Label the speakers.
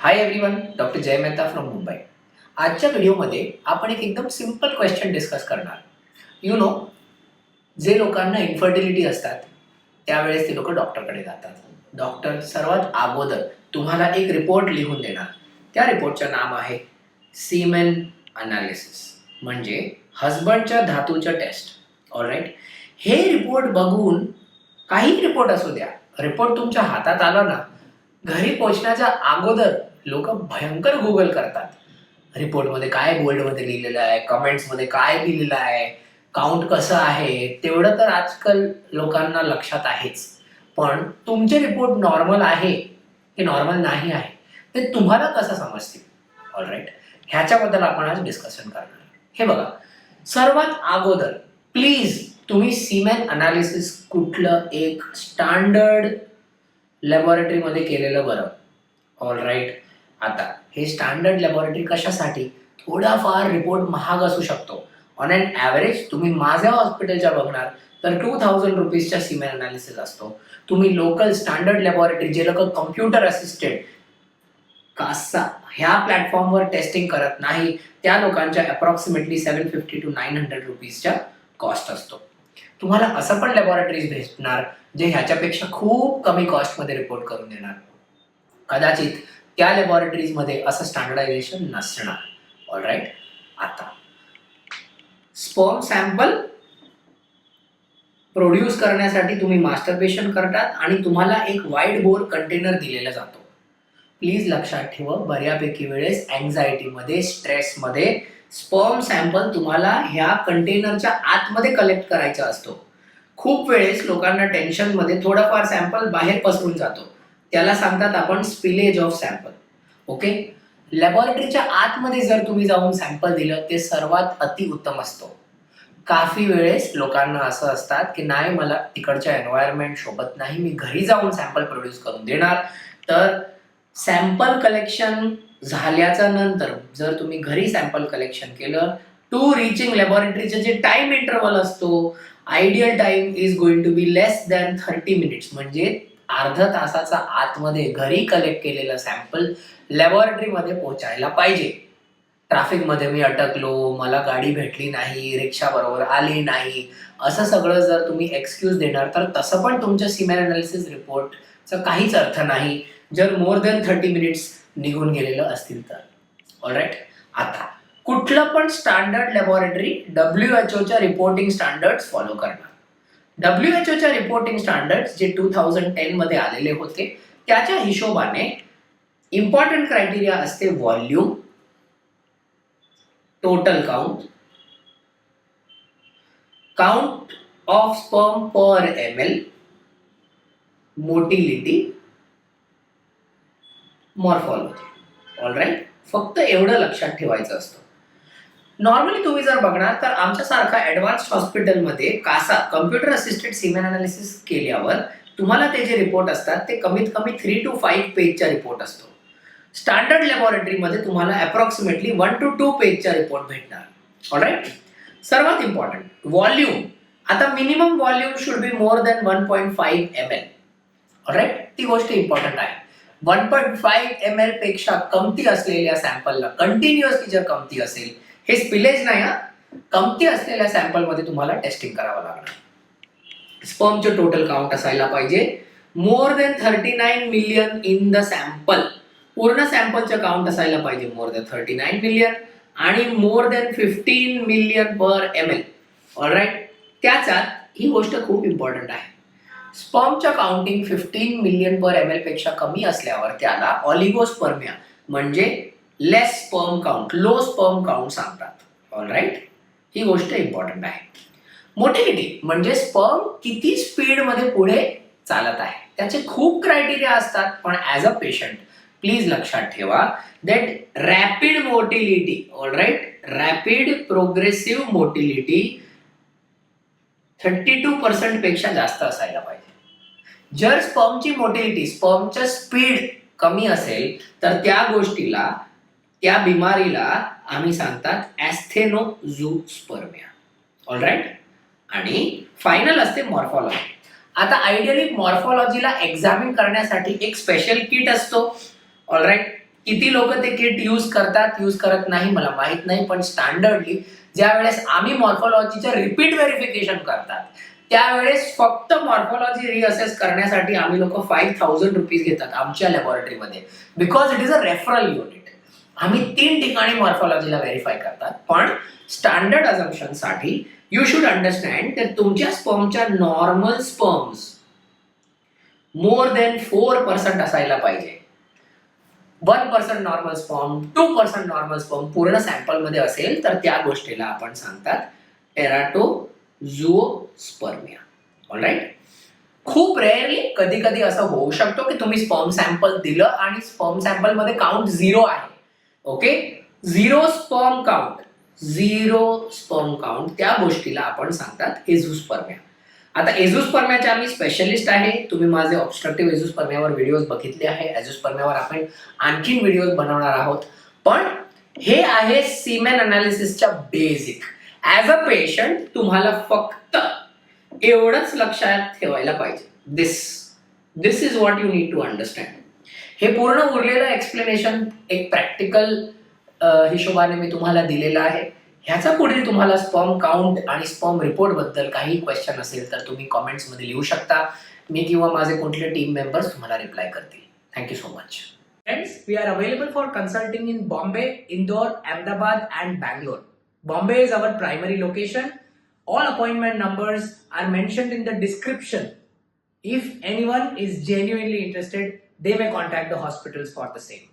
Speaker 1: Hi everyone doctor Jay Mehta from Mumbai आजच्या व्हिडिओमध्ये आपण एक एकदम सिंपल क्वेश्चन डिस्कस करणार. यू नो जे लोकांना इन्फर्टिलिटी असतात त्यावेळेस ते लोक डॉक्टरकडे जातात. डॉक्टर सर्वात अगोदर तुम्हाला एक रिपोर्ट लिहून देणार. त्या रिपोर्टचं नाम आहे सीमेन अनालिसिस म्हणजे हजबंडच्या धातूच्या टेस्ट ऑलराईट हे रिपोर्ट बघून काही रिपोर्ट असू द्या. रिपोर्ट तुमच्या हातात आला ना घरी पोहोचण्याच्या अगोदर लोक भयंकर गुगल करतात. रिपोर्टमध्ये काय बोल्डमध्ये लिहिलेलं आहे कमेंट्समध्ये काय लिहिलेलं आहे काउंट कसं आहे तेवढं तर आजकाल लोकांना लक्षात आहेच. पण तुमचे रिपोर्ट नॉर्मल आहे की नॉर्मल नाही आहे ते तुम्हाला कसं समजतील? ऑलराईट ह्याच्याबद्दल आपण आज डिस्कशन करणार. हे बघा सर्वात अगोदर प्लीज तुम्ही सीमेन अनालिसिस कुठलं एक स्टँडर्ड लॅबॉरेटरीमध्ये केलेलं बरं. ऑल राईट आता हे स्टँडर्ड लॅबॉरेटरी कशासाठी थोडाफार रिपोर्ट महाग असू शकतो. ऑन अन ॲव्हरेज तुम्ही माझ्या हॉस्पिटलच्या बघणार तर टू थाउजंड रुपीजच्या सिमेल अनालिसिस असतो. तुम्ही लोकल स्टँडर्ड लॅबॉरेटरी जे लोक कम्प्युटर असिस्टेड कासा ह्या प्लॅटफॉर्मवर टेस्टिंग करत नाही त्या लोकांच्या approximately seven fifty to nine hundred रुपीजच्या cost असतो. तुम्हाला असं पण लॅबॉरेटरीज भेटणार जे ह्याच्यापेक्षा खूप कमी कॉस्टमध्ये रिपोर्ट करून देणार. कदाचित त्या लॅबॉरेटरीजमध्ये असं स्टँडर्डायझेशन नसणार. ऑल राईट आता. स्पर्म सॅम्पल प्रोड्यूस करण्यासाठी तुम्ही मास्टरबेशन करतात आणि तुम्हाला एक वाईट बोर कंटेनर दिलेला जातो. प्लीज लक्षात ठेवा बऱ्यापैकी वेळेस अँझायटीमध्ये स्ट्रेसमध्ये स्पर्म सॅम्पल तुम्हाला ह्या कंटेनरच्या आतमध्ये कलेक्ट करायचा असतो. खूप वेळेस लोकांना टेन्शनमध्ये थोडाफार सॅम्पल बाहेर पसरून जातो. त्याला सांगतात आपण स्पिलेज ऑफ सॅम्पल ओके लॅबॉरेटरीच्या आतमध्ये जर तुम्ही जाऊन सॅम्पल दिलं ते सर्वात अतिउत्तम असतो. काफी वेळेस लोकांना असं असतात की नाही मला तिकडच्या एन्व्हायरमेंट सोबत नाही मी घरी जाऊन सॅम्पल प्रोड्यूस करून देणार. तर सॅम्पल कलेक्शन झाल्याच्यानंतर जर तुम्ही घरी सॅम्पल कलेक्शन केलं टू रिचिंग लॅबॉरेटरीचे जे टाइम इंटरवल असतो ideal time is going to be less than thirty minutes म्हणजे अर्धा तासाचा आतमध्ये घरी कलेक्ट केलेलं सॅम्पल लॅबॉरेटरीमध्ये पोहोचायला पाहिजे. ट्रॅफिकमध्ये मी अटकलो मला गाडी भेटली नाही रिक्षा बरोबर आली नाही असं सगळं जर तुम्ही एक्सक्यूज देणार तर तसं पण तुमच्या सिमेन अनालिसिस रिपोर्टचा काहीच अर्थ नाही. जर मोर दॅन थर्टी मिनिट्स निघून गेलेलं असतील तर. ऑलराईट आता कुठलं पण स्टँडर्ड लॅबॉरेटरी डब्ल्यू एच ओच्या रिपोर्टिंग स्टँडर्ड फॉलो करणार. डब्ल्यू एच रिपोर्टिंग स्टँडर्ड जे टू थाउजंड टेन मध्ये आलेले होते त्याच्या हिशोबाने इम्पॉर्टंट क्रायटेरिया असते volume total count count of sperm per M L motility morphology all right फक्त एवढं लक्षात ठेवायचं असतं. नॉर्मली तुम्ही जर बघणार तर आमच्यासारखा ॲडव्हान्स हॉस्पिटलमध्ये CASA computer assisted semen analysis केल्यावर तुम्हाला ते जे रिपोर्ट असतात ते कमीत कमी थ्री टू फाईव्ह पेजचा रिपोर्ट असतो. स्टँडर्ड लॅबॉरेटरीमध्ये तुम्हाला अप्रॉक्सिमेटली वन टू टू पेजचा रिपोर्ट भेटणार. ऑलराईट सर्वात इम्पॉर्टंट व्हॉल्यूम आता minimum volume should be more than one point five M L alright ती गोष्ट इम्पॉर्टंट आहे. वन पॉईंट फाईव्ह एम एलपेक्षा कमती असलेल्या सॅम्पलला कंटिन्युअसली जर कमती असेल हे स्पिलेज नाही हा कमती असलेल्या सॅम्पलमध्ये तुम्हाला टेस्टिंग करावं लागणार. स्पर्मचे टोटल काउंट असायला पाहिजे. More than thirty nine million in the sample पूर्ण सॅम्पलचं काउंट असायला पाहिजे. More than thirty nine million आणि more than fifteen million per M L alright त्याच्यात ही गोष्ट खूप इम्पॉर्टंट आहे. स्पर्मच्या counting fifteen million per M एलपेक्षा कमी असल्यावर त्याला ऑलिगोस्पर्मिया म्हणजे less sperm count low sperm count सांगतात. ऑल राईट ही गोष्ट इम्पॉर्टंट आहे. मोटिलिटी म्हणजे स्पर्म किती स्पीडमध्ये पुढे चालत आहे. त्याचे खूप क्रायटेरिया असतात पण ॲज अ पेशंट प्लीज लक्षात ठेवा that rapid motility all right rapid progressive motility thirty two पर्सेंटपेक्षा जास्त असायला पाहिजे. जर स्पर्मची मोटिलिटी स्पर्मचं स्पीड कमी असेल तर त्या गोष्टीला त्या बिमारीला आम्ही सांगतात ॲस्थेनोझूस्पर्मिया. ऑल राईट आणि फायनल असते मॉर्फॉलॉजी. आता आयडियली मॉर्फॉलॉजीला एक्झामिन करण्यासाठी एक स्पेशल किट असतो. ऑल राईट किती लोक ते किट यूज करतात यूज करत नाही मला माहीत नाही पण स्टँडर्डली ज्या वेळेस आम्ही मॉर्फॉलॉजीचं रिपीट व्हेरिफिकेशन करतात त्यावेळेस फक्त मॉर्फॉलॉजी रिअसेस करण्यासाठी आम्ही लोक फाईव्ह थाउजंड रुपीज घेतात आमच्या लॅबोरेटरीमध्ये because it is a referral unit आम्ही तीन ठिकाणी मॉर्फॉलॉजीला व्हेरीफाय करतात. पण स्टँडर्ड अझम्पशनसाठी यू शुड अंडरस्टँड तर तुमच्या स्पर्मच्या normal sperms more than four percent असायला पाहिजे. One percent normal sperm two percent normal sperm पूर्ण सॅम्पलमध्ये असेल तर त्या गोष्टीला आपण सांगतात टेराटो स्पर्मिया राईट खूप रेअरली कधी कधी असं होऊ शकतो की तुम्ही स्पर्म सॅम्पल दिलं आणि स्पर्म सॅम्पलमध्ये काउंट झिरो आहे. Okay zero sperm count zero sperm count त्या गोष्टीला आपण सांगतात एझुस्पर्म्या. आता एझुस्पर्म्याच्या आम्ही स्पेशलिस्ट आहे. तुम्ही माझे ऑब्स्ट्रक्टिव्ह एझुस्पर्म्यावर व्हिडिओज बघितले आहे. एझुस्पर्म्यावर आपण आणखीन व्हिडिओज बनवणार आहोत. पण हे आहे सिमेन अनालिसिसच्या बेसिक ऍज अ पेशंट तुम्हाला फक्त एवढंच लक्षात ठेवायला पाहिजे. This this is what you need to understand हे पूर्ण उरलेलं एक्सप्लेनेशन एक प्रॅक्टिकल हिशोबाने मी तुम्हाला दिलेलं आहे. ह्याचा पुढे तुम्हाला स्पर्म काउंट आणि स्पर्म रिपोर्टबद्दल काही क्वेश्चन असेल तर तुम्ही कॉमेंट्समध्ये लिहू शकता. मी किंवा माझे कुठले टीम मेंबर्स तुम्हाला रिप्लाय करतील. Thank you so much friends we are available for consulting in Bombay Indore Ahmedabad and Bangalore Bombay is our primary location all appointment numbers are mention in the description if anyone is genuinely interested they may contact the hospitals for the same.